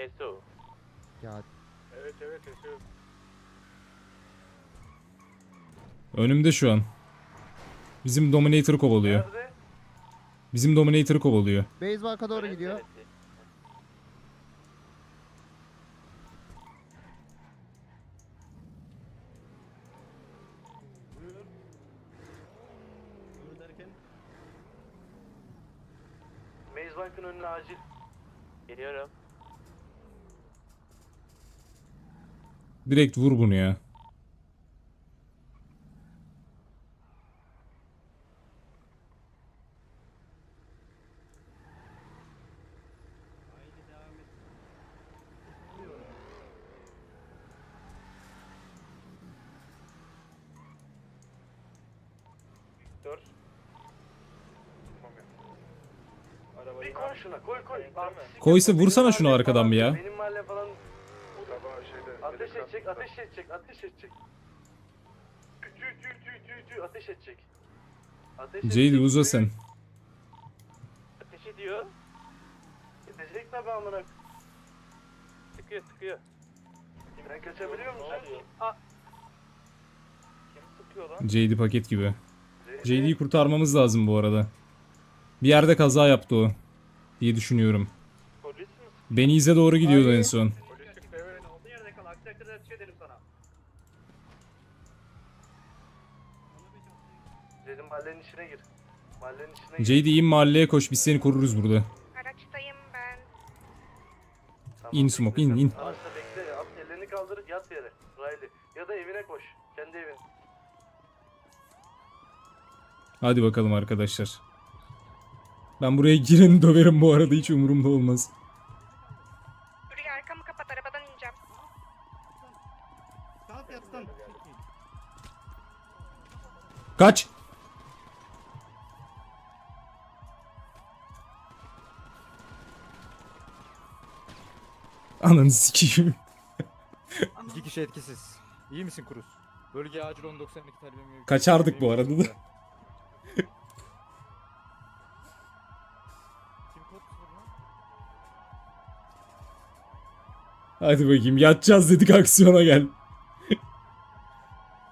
Eso. Ya Evet evet Esu. Önümde şu an. Bizim Dominator'ı kovalıyor. Nerede? Bizim Dominator'ı kovalıyor. base walk'a doğru Evet, gidiyor. evet. Maze Bank'ın önüne acil. Geliyorum. Direkt vur bunu ya. Koysa vursana şunu arkadan bir ya. Edecek ateş edecek ateş edecek. Tü tü tü tü tü ateş edecek. Ateş Jade edecek, uza sen. Ateş ediyor. Edecek tabi amına. Sıkıyor sıkıyor. Sen kaçabiliyor musun? Aa. Kim sıkıyor lan? JD paket gibi. JD'yi kurtarmamız lazım bu arada. Bir yerde kaza yaptı o. Diye düşünüyorum. Polis mi? Benize doğru gidiyordu en son. Polis çıktı evet. Olduğu yerde kal. Aksi takdirde ateş ederim sana. Dedim mahallenin içine gir. Mahallenin içine gir. JD in mahalleye koş biz seni koruruz burada. Araçtayım ben. Tamam, İn Smoke, in, in. Araçta bekle. At ellerini kaldır yat yere. Riley. Ya da evine koş. Kendi evine. Hadi bakalım arkadaşlar. Ben buraya gireni döverim bu arada hiç umurumda olmaz. Buraya arkamı kapat arabadan ineceğim. Kaç! Ananı sikeyim. İki kişi etkisiz. İyi misin Kuruz? Bölge acil 1092 talebimi... Kaçardık bu arada da. Kim kod sorunu? Hadi bakayım yatacağız dedik aksiyona gel.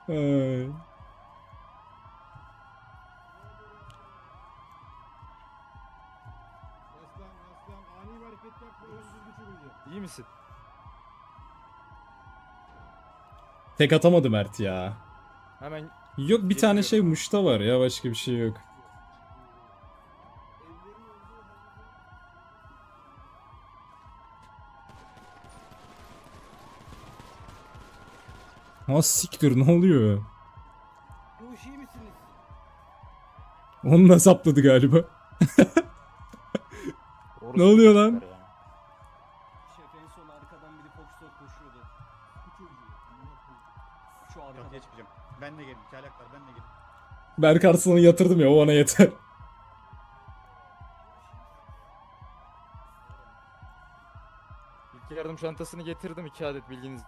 Ay. Ani bir hareket yapma ölümsüz düşürücü. İyi misin? Tek atamadı Mert ya. Hemen Yok bir tane şey muşta var ya başka bir şey yok. Ha siktir ne oluyor? Çavuş iyi misiniz? Onu da sapladı galiba. Ne oluyor lan? Ben de gelin. Çaylaklar ben de gelin. Berk Arslan'ı yatırdım ya o ona yeter. İlk yardım çantasını getirdim iki adet bilginiz.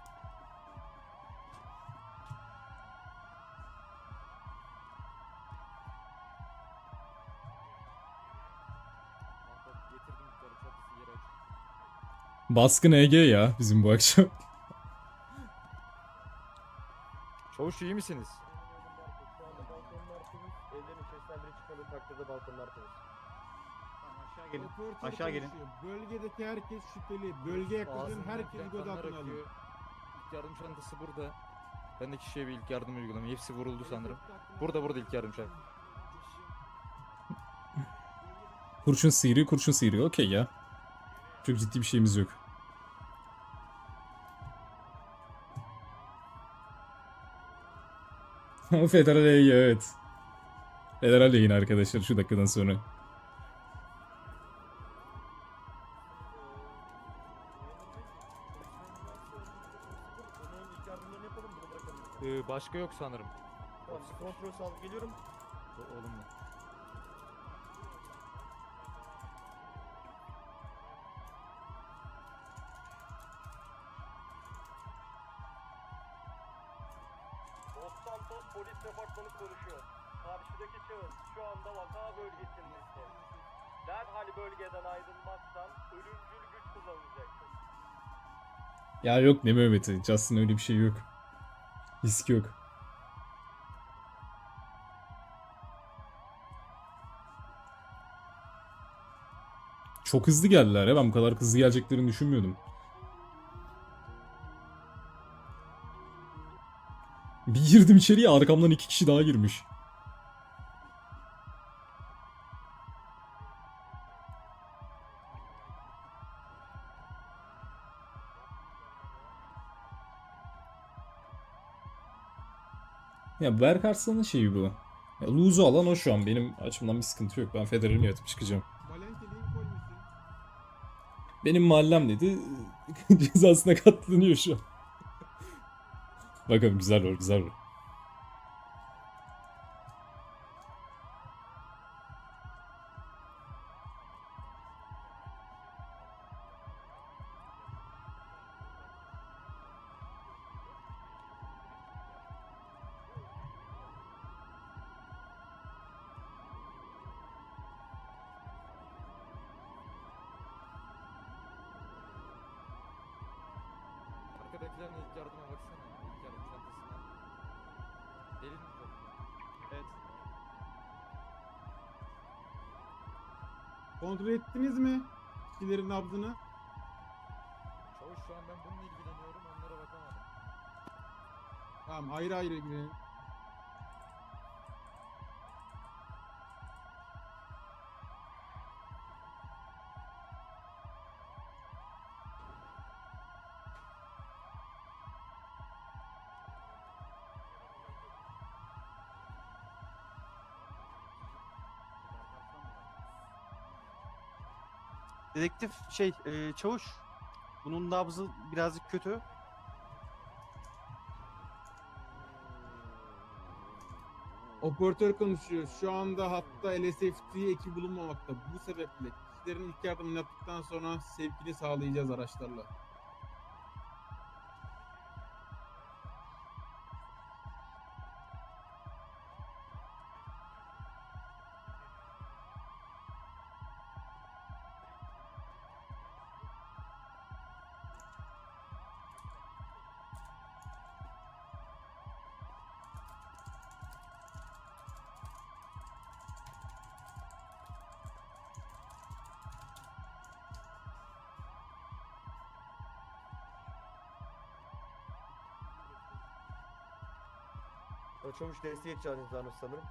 Baskın EG ya bizim bu akşam. Çavuş iyi misiniz? Evlerin içerisinden biri çıkmadığı takdirde balkonlar temiz. Aşağı gelin. Operatör Aşağı gelin. konuşuyor. Bölgedeki herkes şüpheli. Bölgeye yaklaşan herkesi gözaltına kanlar alın. İlk yardım çantası burada. Ben de kişiye bir ilk yardım uygulamayı. Hepsi vuruldu sanırım. Burada burada ilk yardım çantası. Kurşun sıyırıyor kurşun sıyırıyor okey ya. Çok ciddi bir şeyimiz yok. Federal yayın evet. Federal yayın arkadaşlar şu dakikadan sonra. Ee, başka yok sanırım. Kontrol sağlık geliyorum. O- Polis Departmanı konuşuyor. Karşıdaki şahıs şu anda vaka bölgesinde. Derhal bölgeden ayrılmazsan ölümcül güç kullanacaksın. Ya yok ne Mehmet'i. Justin öyle bir şey yok. Risk yok. Çok hızlı geldiler ya. Ben bu kadar hızlı geleceklerini düşünmüyordum. Bir girdim içeriye arkamdan iki kişi daha girmiş. Ya Berk Arslan'ın şeyi bu. Ya, lose'u alan o şu an. Benim açımdan bir sıkıntı yok. Ben Federer'imi yatıp çıkacağım. Benim mahallem dedi. Cezasına katlanıyor şu an. Bakalım güzel olur güzel olur. Kontrol ettiniz mi? Kişilerin nabzını. Çavuş şu an ben bununla ilgileniyorum onlara bakamadım. Tamam ayrı ayrı girelim. Dedektif şey e, çavuş. Bunun nabzı birazcık kötü. Operatör konuşuyor. Şu anda hatta LSFT eki bulunmamakta. Bu sebeple kişilerin ilk yardımını yaptıktan sonra sevkini sağlayacağız araçlarla. Çavuş desteğe çağıracağız sanırım.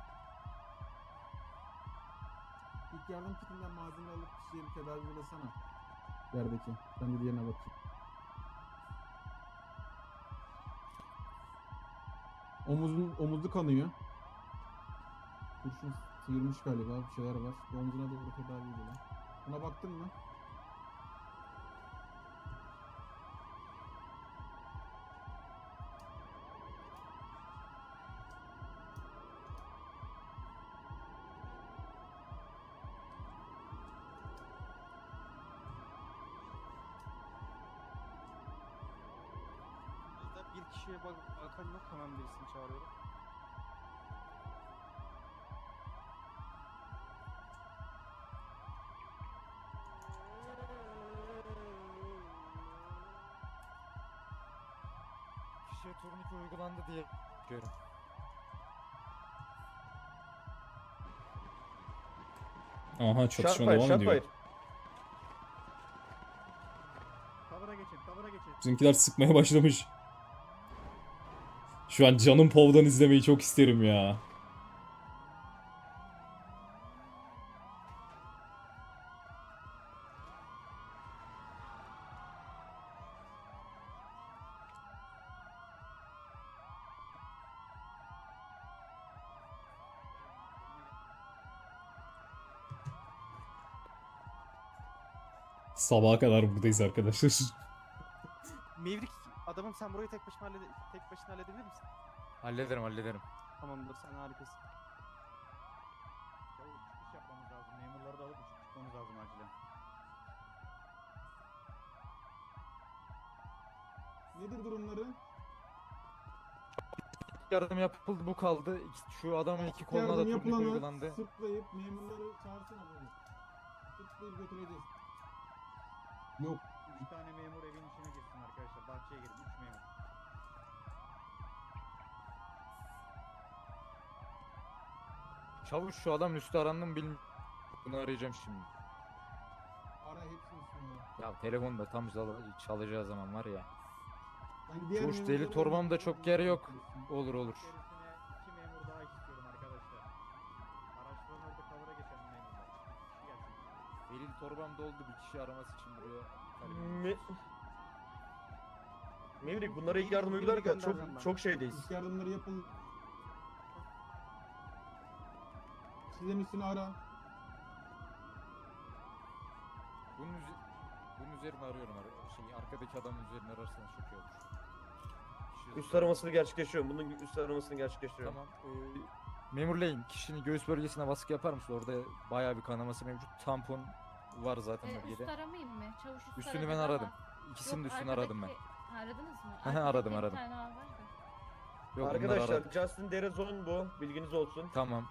İlk yardım kitinden malzeme alıp kişiye bir tedavi uygulasana. Yerdeki. Ben de diğerine bakayım. Omuzun, omuzu kanıyor. Kurşun sıyırmış galiba. Bir şeyler var. Omzuna doğru tedavi uygula. Buna baktın mı? Bir kişiye bak bakan yok hemen birisini çağırıyorum. Kişiye turnike uygulandı diye görüyorum. Aha çatışma devam ediyor. Tavara geçin, tavara geçin. Bizimkiler sıkmaya başlamış. Şu an canım povdan izlemeyi çok isterim ya. Sabaha kadar buradayız arkadaşlar. Mevrik adamım sen burayı tek başına hallede tek başına halledebilir misin? Hallederim hallederim. Tamamdır sen harikasın. Çıkış yapmamız lazım. Memurları da alıp uçup çıkmamız lazım acilen. Nedir durumları? Yardım yapıldı bu kaldı. İki- Şu adamın iki koluna da Yardım turnike yapılanı uygulandı. sırtlayıp memurları çağırsana böyle. Sırtlayıp götüreceğiz. Yok. Üç tane memur Çavuş şu adam üstü arandı mı bilmiyorum. Bunu arayacağım şimdi. Ara hepsini üstüne. Ya telefonu da tam çal- çalacağı zaman var ya. Ben diğer Çavuş deli torbamda da- çok yer yok. Olur olur. İçerisine 2 memur daha istiyorum arkadaşlar. Araçların orada kavura geçen memurlar. Bir kişi gelsin. Delil torbam doldu bir kişi araması için buraya. Me-. Mevrik bunlara ilk yardım uygularken çok çok şeydeyiz. İlk yardımları yapın. Üstüne ara. Bunun, üze- bunun üzerine arıyorum. Ar şey, arkadaki adamın üzerine ararsanız çok iyi olur. Kişi- Üst aramasını gerçekleştiriyorum. Bunun üst aramasını gerçekleştiriyorum. Tamam. Ee, memur Lane kişinin göğüs bölgesine baskı yapar mısın? Orada bayağı bir kanaması mevcut. Tampon var zaten Ee, üst aramayayım mı? Çavuş üst Üstünü ben ama- aradım. İkisinin de Yok, üstünü aradım ben. Aradınız mı? Aradım, aradım. Yok, Arkadaşlar aradım. Justin Derezon bu. Bilginiz olsun. Tamam.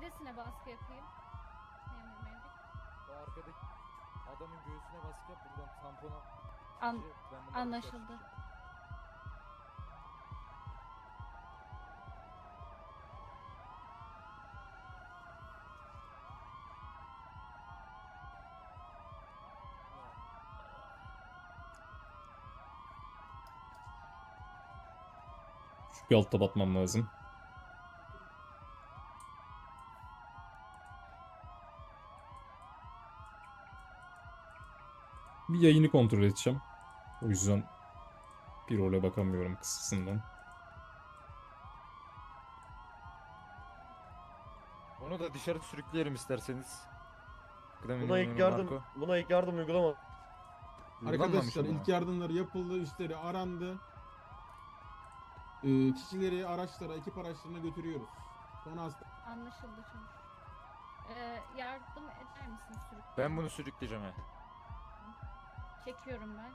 Neresine baskı yapayım? Memur. O arkadaki adamın göğsüne baskı yap. Buradan tampona. An- Şey, ben bunları anlaşıldı. çıkartacağım. Şu bir altta batmam lazım. Yayını kontrol edeceğim. O yüzden bir role bakamıyorum kısasından. Onu da dışarı sürükleyelim isterseniz. Buna ilk yardım Marco. buna ilk yardım uygulama. Arkadaşlar ilk yardımları yapıldı, üstleri arandı. Ee, kişileri araçlara, ekip araçlarına götürüyoruz. Sonra hasta. Anlaşıldı çavuş. Ee, yardım eder misin sürük? Ben bunu sürükleyeceğim he. Çekiyorum ben.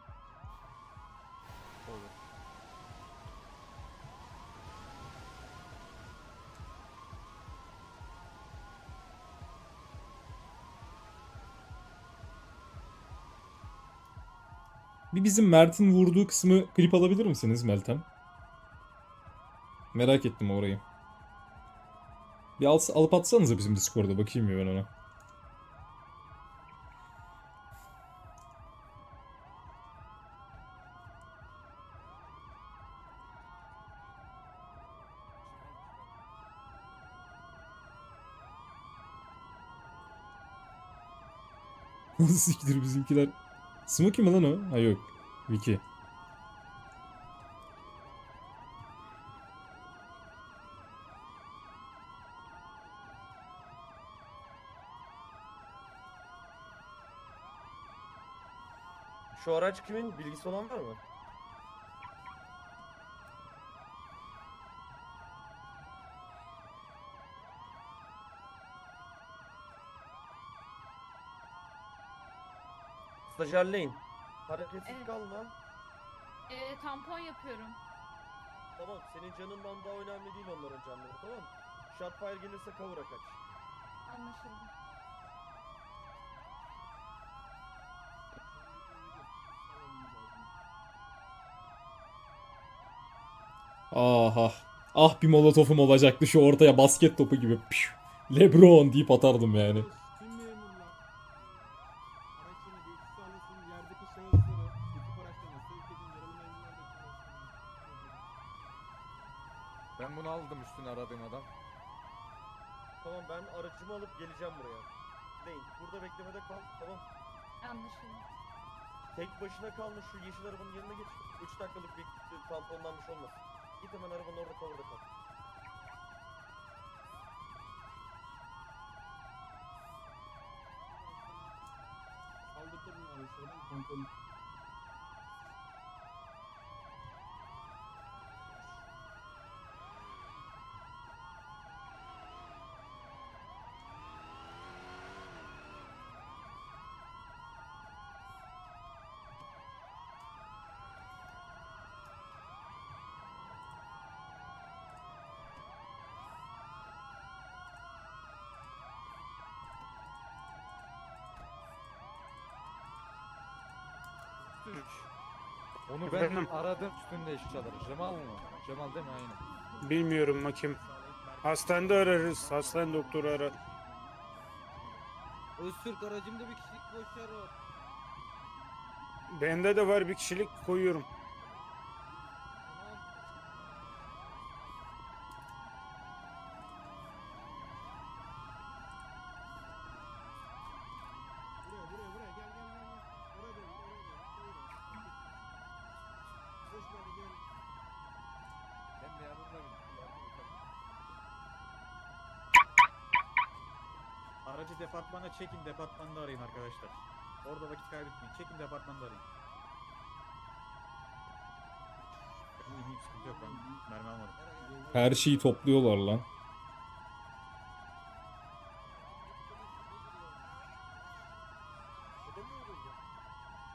Olur. Bir bizim Mert'in vurduğu kısmı klip alabilir misiniz Meltem? Merak ettim orayı. Bir al, alıp atsanıza bizim Discord'a bakayım ya ben ona. Siktir bizimkiler? Smokey mi lan o? Ha yok. Wiki. Şu araç kimin? Bilgisi olan var mı? Stajyerleyin. Hareketsiz Evet. kalma. Ee, tampon yapıyorum. Tamam senin canından daha önemli değil onların canları tamam mı? Shotfire gelirse cover'a kaç. Anlaşıldı. Aha. Ah bir molotofum olacaktı şu ortaya basket topu gibi. Piu. Lebron deyip atardım yani. Tamam ben aracımı alıp geleceğim buraya. Değil. Burada beklemede kal. Tamam. Anlaşıldı. Tek başına kalmış şu yeşil arabanın yanına geç. 3 dakikalık bir tamponlanmış olmasın. Git hemen arabanın orada cover'da kal. Kaldırtırın araçlardan kontrol. Onu ben Efendim? aradım üstünde eşyaları. Cemal mı? Cemal değil mi? Aynen. Bilmiyorum hakim. Hastanede ararız. Hastane doktoru arar. Öztürk aracımda bir kişilik boş yer var. Bende de var bir kişilik koyuyorum. Aracı departmana çekin departmanda arayın arkadaşlar. Orada vakit kaybetmeyin. Çekin departmanda arayın. İyi iyi sıkıntı yok ben mermi almadım. Her şeyi topluyorlar lan.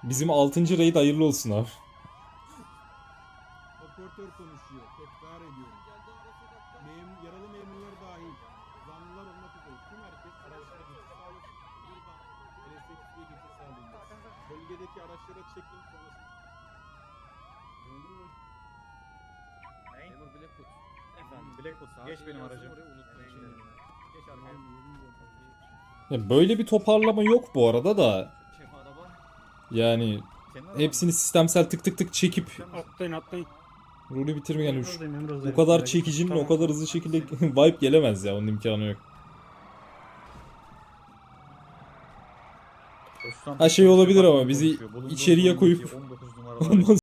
Bizim 6. raid hayırlı olsun abi. Operatör konuşuyor. Tekrar ediyorum. Araçlara çekin sonrasında. Memur Blackwood. Efendim Blackwood geç benim aracım. Geç arkaya. Ya böyle bir toparlama yok bu arada da. Yani hepsini sistemsel tık tık tık çekip Atlayın atlayın. rolü bitirme yani şu, bu kadar çekicinin o kadar hızlı şekilde vibe gelemez ya onun imkanı yok. Ha şey olabilir ama bizi içeriye koyup 19 numaralı ondan